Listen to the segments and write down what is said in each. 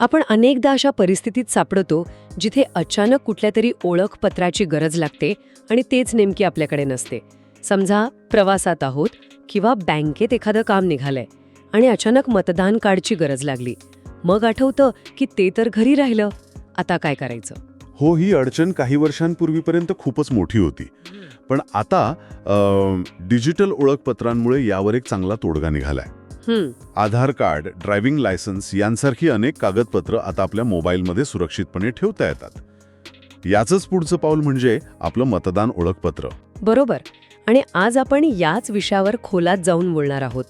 आपण अनेकदा अशा परिस्थितीत सापडतो जिथे अचानक कुठल्या तरी ओळखपत्राची गरज लागते आणि तेच नेमकी आपल्याकडे नसते. समजा प्रवासात आहोत किंवा बँकेत एखादं काम निघालंय आणि अचानक मतदान कार्डची गरज लागली. मग आठवतं की ते तर घरी राहिलं. आता काय करायचं? हो ही अडचण काही वर्षांपूर्वीपर्यंत खूपच मोठी होती. पण आता डिजिटल ओळखपत्रांमुळे यावर एक चांगला तोडगा निघालाय. आधार कार्ड ड्रायव्हिंग लायसन्स यांसारखी अनेक कागदपत्र आता आपल्या मोबाईलमध्ये सुरक्षितपणे ठेवता येतात. याचंच पुढचं पाऊल म्हणजे आपलं मतदान ओळखपत्र. बरोबर. आणि आज आपण याच विषयावर खोलात जाऊन बोलणार आहोत.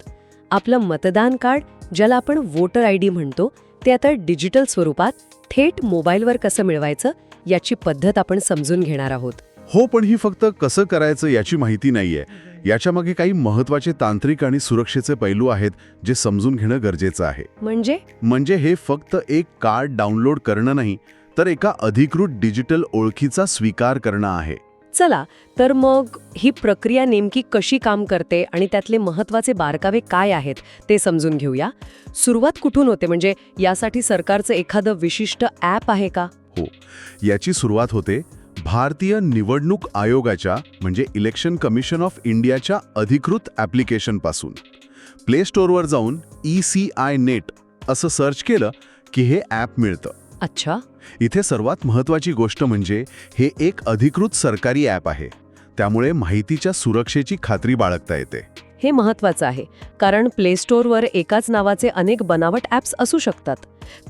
आपलं मतदान कार्ड ज्याला आपण वोटर आय डी म्हणतो ते आता डिजिटल स्वरूपात थेट मोबाईलवर कसं मिळवायचं याची पद्धत आपण समजून घेणार आहोत. हो पण ही फक्त कसं करायचं याची माहिती नाहीये. याच्यामागे काही महत्त्वाचे तांत्रिक आणि सुरक्षेचे पैलू आहेत जे समजून घेणं गरजेचं आहे. म्हणजे? म्हणजे हे फक्त एक कार्ड डाउनलोड करणं नाही तर एका अधिकृत डिजिटल ओळखीचा स्वीकार करणं आहे. चला तर मग ही प्रक्रिया नेमकी कशी काम करते आणि त्यातले महत्त्वाचे बारकावे काय आहेत ते समजून घेऊया. सुरुवात कुठून होते? म्हणजे यासाठी सरकारचं एखादं विशिष्ट ॲप आहे का? हो याची सुरुवात होते भारतीय निवडणूक आयोगाच्या म्हणजे इलेक्शन कमिशन ऑफ इंडियाच्या अधिकृत ॲप्लिकेशनपासून. प्ले स्टोअरवर जाऊन ई सी आय नेट असं सर्च केलं की हे ॲप मिळतं. अच्छा. इथे सर्वात महत्त्वाची गोष्ट म्हणजे हे एक अधिकृत सरकारी ॲप आहे. त्यामुळे माहितीच्या सुरक्षेची खात्री बाळगता येते. हे महत्वाचं आहे कारण प्ले स्टोअरवर एकाच नावाचे अनेक बनावट ॲप्स असू शकतात.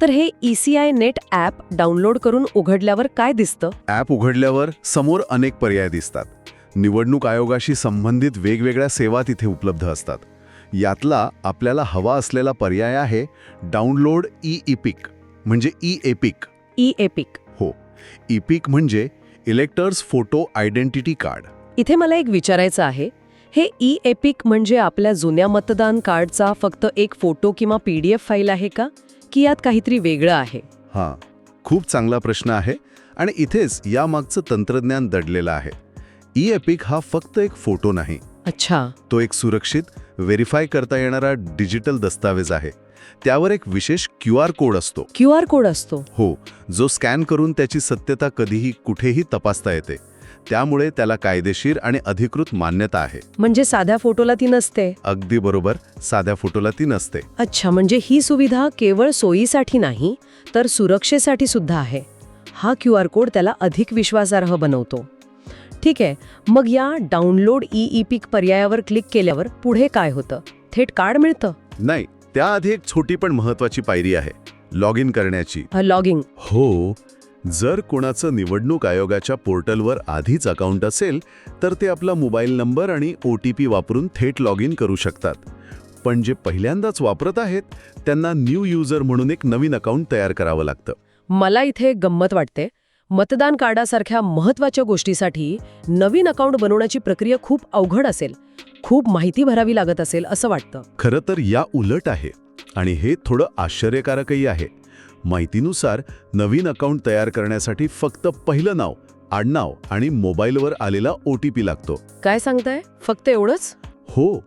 तर हे E C I net app download करून उघडल्यावर काय दिसतं? ॲप उघडल्यावर समोर अनेक पर्याय दिसतात. निवडणूक आयोगाशी संबंधित वेगवेगळ्या सेवा तिथे उपलब्ध असतात. यातला आपल्याला हवा असलेला पर्याय आहे डाउनलोड ई इपिक म्हणजे ई एपिक ई एपिक हो. इपिक म्हणजे इलेक्टर्स फोटो आयडेंटिटी कार्ड इथे मला एक विचारायचं आहे हे ई एपिक म्हणजे आपल्या जुन्या मतदान कार्डचा फक्त एक फोटो किंवा पी डी एफ फाईल आहे का? की यात काहीतरी वेगळं आहे? हां खूप चांगला प्रश्न आहे आणि इथेच यामागचं तंत्रज्ञान दडलेलं आहे. ई एपिक हा फक्त एक फोटो नाही. अच्छा. तो एक सुरक्षित व्हेरीफाय करता येणारा डिजिटल दस्तावेज आहे. त्यावर एक विशेष क्यू आर कोड असतो. क्यू आर कोड असतो. हो जो स्कॅन करून त्याची सत्यता कधीही कुठेही तपासता येते. त्यामुळे त्याला कायदेशीर आणि अधिकृत मान्यता आहे. म्हणजे साध्या फोटोला ती नसते? अगदी बरोबर साध्या फोटोला ती नसते. अच्छा म्हणजे ही सुविधा केवळ सोयीसाठी नाही तर सुरक्षेसाठी सुद्धा आहे. हा क्यू आर कोड त्याला अधिक विश्वासार्ह बनवतो. ठीक आहे मग या डाउनलोड ई ई पिक पर्यायावर क्लिक केल्यावर पुढे काय होतं? थेट कार्ड मिळतं? नाही त्याआधी एक छोटी पण महत्वाची पायरी आहे लॉग इन करण्याची. लॉगिंग. हो जर कोणाचं निवडणूक आयोगाच्या पोर्टलवर आधीच अकाउंट असेल तर ते आपला मोबाईल नंबर आणि ओ टी पी वापरून थेट लॉग इन करू शकतात. पण जे पहिल्यांदाच वापरत आहेत त्यांना न्यू युजर म्हणून एक नवीन अकाउंट तयार करावं लागतं. मला इथे गंमत वाटते. मतदान कार्डासारख्या महत्त्वाच्या गोष्टीसाठी नवीन अकाउंट बनवण्याची प्रक्रिया खूप अवघड असेल खूप माहिती भरावी लागत असेल असं वाटतं. खरं तर या उलट आहे आणि हे थोडं आश्चर्यकारकही आहे. माहितीनुसार नवीन अकाउंट तयार करण्यासाठी फक्त पहिलं नाव आडनाव आणि मोबाईलवर आलेला ओ टी पी लागतो. काय सांगताय? फक्त एवढंच? हो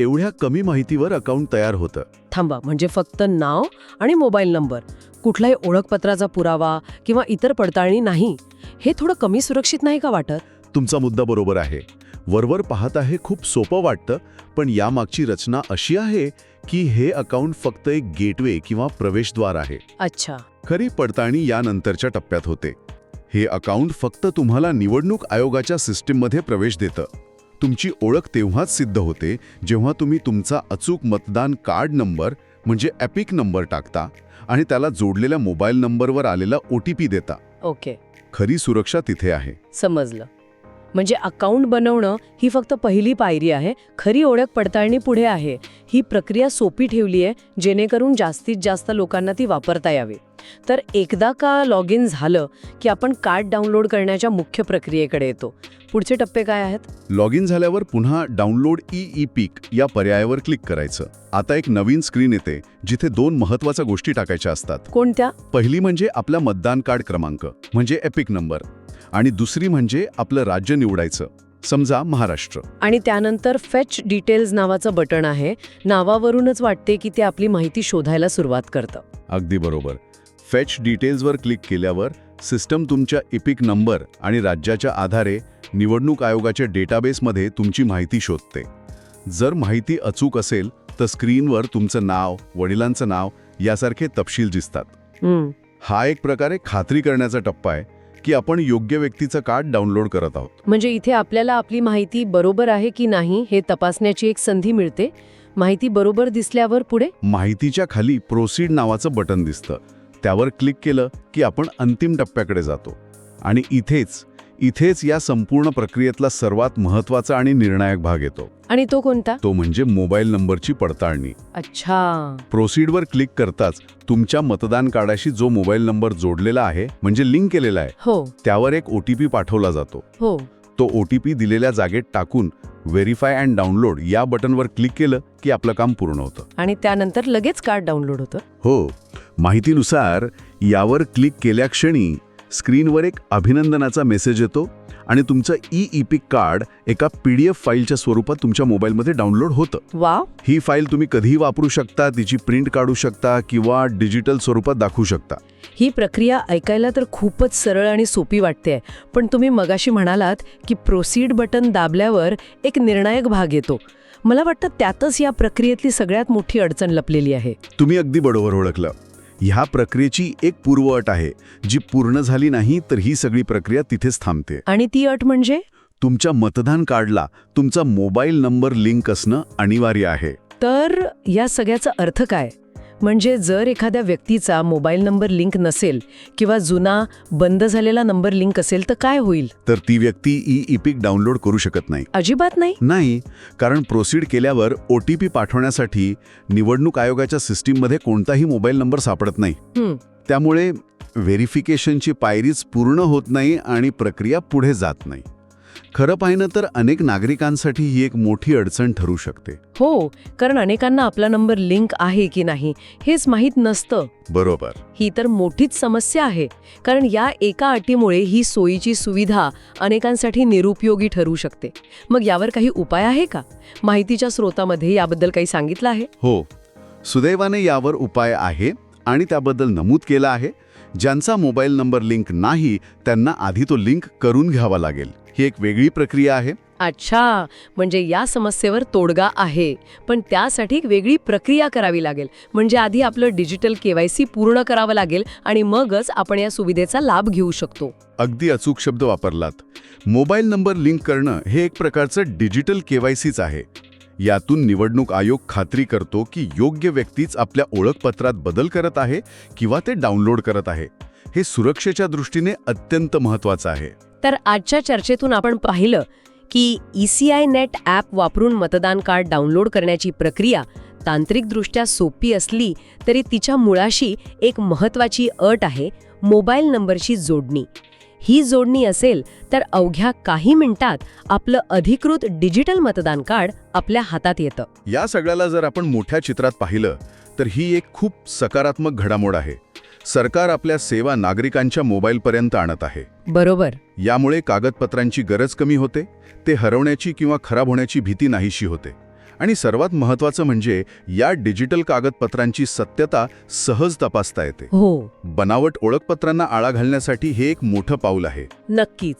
एवढ्या कमी माहितीवर अकाउंट तयार होतं. थांबा म्हणजे फक्त नाव आणि मोबाईल नंबर कुठलाही ओळखपत्राचा पुरावा किंवा इतर पडताळणी नाही हे थोडं कमी सुरक्षित नाही का वाटत? तुमचा मुद्दा बरोबर आहे. वरवर पाहता हे खूप सोपं वाटतं पण यामागची रचना अशी आहे की हे अकाउंट फक्त एक गेटवे किंवा प्रवेशद्वार आहे. अच्छा. खरी पडताळणी यानंतरच्या टप्प्यात होते. हे अकाउंट फक्त तुम्हाला निवडणूक आयोगाच्या सिस्टीममध्ये प्रवेश देतं. तुमची ओळख तेव्हाच सिद्ध होते जेव्हा तुम्ही तुमचा अचूक मतदान कार्ड नंबर म्हणजे एपिक नंबर टाकता आणि त्याला जोडलेल्या मोबाईल नंबरवर आलेला ओ टी पी देता. ओके. खरी सुरक्षा तिथे आहे. समजलं. म्हणजे अकाउंट बनवणं ही फक्त पहिली पायरी आहे. खरी ओळख पडताळणी पुढे आहे. ही प्रक्रिया सोपी ठेवली आहे जेणेकरून जास्तीत जास्त लोकांना ती वापरता यावी. तर एकदा का लॉग इन झालं की आपण कार्ड डाउनलोड करण्याच्या मुख्य प्रक्रियेकडे येतो? पुढचे टप्पे काय आहेत? लॉग इन झाल्यावर पुन्हा डाउनलोड ई ई पीक या पर्यायावर क्लिक करायचं. आता एक नवीन स्क्रीन येते जिथे दोन महत्त्वाच्या गोष्टी टाकायच्या असतात. कोणत्या? पहिली म्हणजे आपला मतदान कार्ड क्रमांक म्हणजे एपिक नंबर आणि दुसरी म्हणजे आपलं राज्य निवडायचं. समजा महाराष्ट्र. आणि त्यानंतर फेच डिटेल्स नावाचं बटण आहे. नावावरूनच वाटते की ते आपली माहिती शोधायला सुरुवात करतं. अगदी बरोबर. फेच डिटेल्सवर क्लिक केल्यावर सिस्टम तुमच्या इपिक नंबर आणि राज्याच्या आधारे निवडणूक आयोगाच्या डेटाबेसमध्ये तुमची माहिती शोधते. जर माहिती अचूक असेल तर स्क्रीनवर तुमचं नाव वडिलांचं नाव यासारखे तपशील दिसतात. हं, हा एक प्रकारे खात्री करण्याचा टप्पा आहे की आपण योग्य व्यक्तीचं कार्ड डाउनलोड करत आहोत. म्हणजे इथे आपल्याला आपली माहिती बरोबर आहे की नाही हे तपासण्याची एक संधी मिळते. माहिती बरोबर दिसल्यावर पुढे? माहितीच्या खाली प्रोसीड नावाचं बटन दिसतं. त्यावर क्लिक केलं की आपण अंतिम टप्प्याकडे जातो. आणि इथेच इथेच या संपूर्ण प्रक्रियेतला सर्वात महत्त्वाचा आणि निर्णायक भाग येतो. आणि तो कोणता? तो म्हणजे मोबाईल नंबरची पडताळणी. अच्छा. प्रोसीडवर क्लिक करताच तुमच्या मतदान कार्डाशी जो मोबाईल नंबर जोडलेला आहे म्हणजे लिंक केलेला आहे हो. त्यावर एक ओ टी पी पाठवला जातो. हो. तो ओ टी पी दिलेल्या जागेत टाकून व्हेरीफाय अँड डाउनलोड या बटनवर क्लिक केलं की आपलं काम पूर्ण होतं. आणि त्यानंतर लगेच कार्ड डाउनलोड होतं? हो. माहितीनुसार यावर क्लिक केल्या क्षणी स्क्रीनवर एक अभिनंदनाचा मेसेज येतो आणि तुमचं ई इपिक कार्ड एका पी डी एफ फाईलच्या स्वरूपात तुमच्या मोबाईलमध्ये डाउनलोड होतं. वा ही फाईल तुम्ही कधीही वापरू शकता तिची प्रिंट काढू शकता किंवा डिजिटल स्वरूपात दाखवू शकता. ही प्रक्रिया ऐकायला तर खूपच सरळ आणि सोपी वाटते पण तुम्ही मगाशी म्हणालात की प्रोसीड बटन दाबल्यावर एक निर्णायक भाग येतो. मला वाटतं त्यातच या प्रक्रियेतली सगळ्यात मोठी अडचण लपलेली आहे. तुम्ही अगदी बरोबर ओळखलं. ह्या प्रक्रियेची एक पूर्वअट आहे. जी पूर्ण झाली नाही तर ही सगळी प्रक्रिया तिथेच थांबते. आणि ती अट म्हणजे? तुमच्या मतदान कार्डला तुमचा मोबाईल नंबर लिंक असणं अनिवार्य आहे. तर या सगळ्याचा अर्थ काय? म्हणजे जर एखाद्या व्यक्तीचा मोबाईल नंबर लिंक नसेल किंवा जुना बंद झालेला नंबर लिंक असेल तर काय होईल? तर ती व्यक्ती ई इपिक डाउनलोड करू शकत नाही. अजिबात नाही? नाही कारण प्रोसीड केल्यावर ओ टी पी पाठवण्यासाठी निवडणूक आयोगाच्या सिस्टीममध्ये कोणताही मोबाईल नंबर सापडत नाही. त्यामुळे व्हेरिफिकेशनची पायरीच पूर्ण होत नाही आणि प्रक्रिया पुढे जात नाही. खरं पाहिलं तर अनेक नागरिकांसाठी ही एक मोठी अडचण ठरू शकते. हो कारण अनेकांना आपला नंबर लिंक आहे की नाही हेच माहीत नसतं. बरोबर. ही तर मोठीच समस्या आहे कारण या एका अटीमुळे ही सोयीची सुविधा अनेकांसाठी निरुपयोगी ठरू शकते. मग यावर काही उपाय आहे का? माहितीच्या स्रोतामध्ये याबद्दल काही सांगितलं आहे? हो सुदैवाने यावर उपाय आहे आणि त्याबद्दल नमूद केलं आहे. ज्यांचा मोबाईल नंबर लिंक नाही त्यांना आधी तो लिंक करून घ्यावा लागेल. ही एक वेगळी प्रक्रिया आहे. अच्छा म्हणजे या समस्येवर तोडगा आहे पण त्यासाठी एक वेगळी प्रक्रिया करावी लागेल. म्हणजे आधी आपलं डिजिटल केवायसी पूर्ण करावं लागेल आणि मगच आपण या सुविधेचा लाभ घेऊ शकतो. अगदी अचूक शब्द वापरलात. मोबाईल नंबर लिंक करणं हे एक प्रकारचं डिजिटल केवायसीच आहे. यातून निवडणूक आयोग खात्री करतो की योग्य व्यक्तीच आपल्या ओळखपत्रात बदल करत आहे किंवा ते डाउनलोड करत आहे. हे सुरक्षेच्या दृष्टीने अत्यंत महत्वाचं आहे. तर आजच्या चर्चेतून आपण पाहिलं की E C I net app वापरून मतदान कार्ड डाउनलोड करण्याची प्रक्रिया तांत्रिकदृष्ट्या सोपी असली तरी तिच्या मुळाशी एक महत्त्वाची अट आहे मोबाईल नंबरची जोडणी. ही जोडणी असेल तर अवघ्या काही मिनिटात आपलं अधिकृत डिजिटल मतदान कार्ड आपल्या हातात येतं. या सगळ्याला जर आपण मोठ्या चित्रात पाहिलं तर ही एक खूप सकारात्मक घडामोड आहे. सरकार आपल्या सेवा नागरिकांच्या मोबाईलपर्यंत आणत आहे. बरोबर. यामुळे कागदपत्रांची गरज कमी होते ते हरवण्याची किंवा खराब होण्याची भीती नाहीशी होते. आणि सर्वात महत्त्वाचं म्हणजे या डिजिटल कागदपत्रांची सत्यता सहज तपासता येते. हो. बनावट ओळखपत्रांना आळा घालण्यासाठी हे एक मोठं पाऊल आहे. नक्कीच.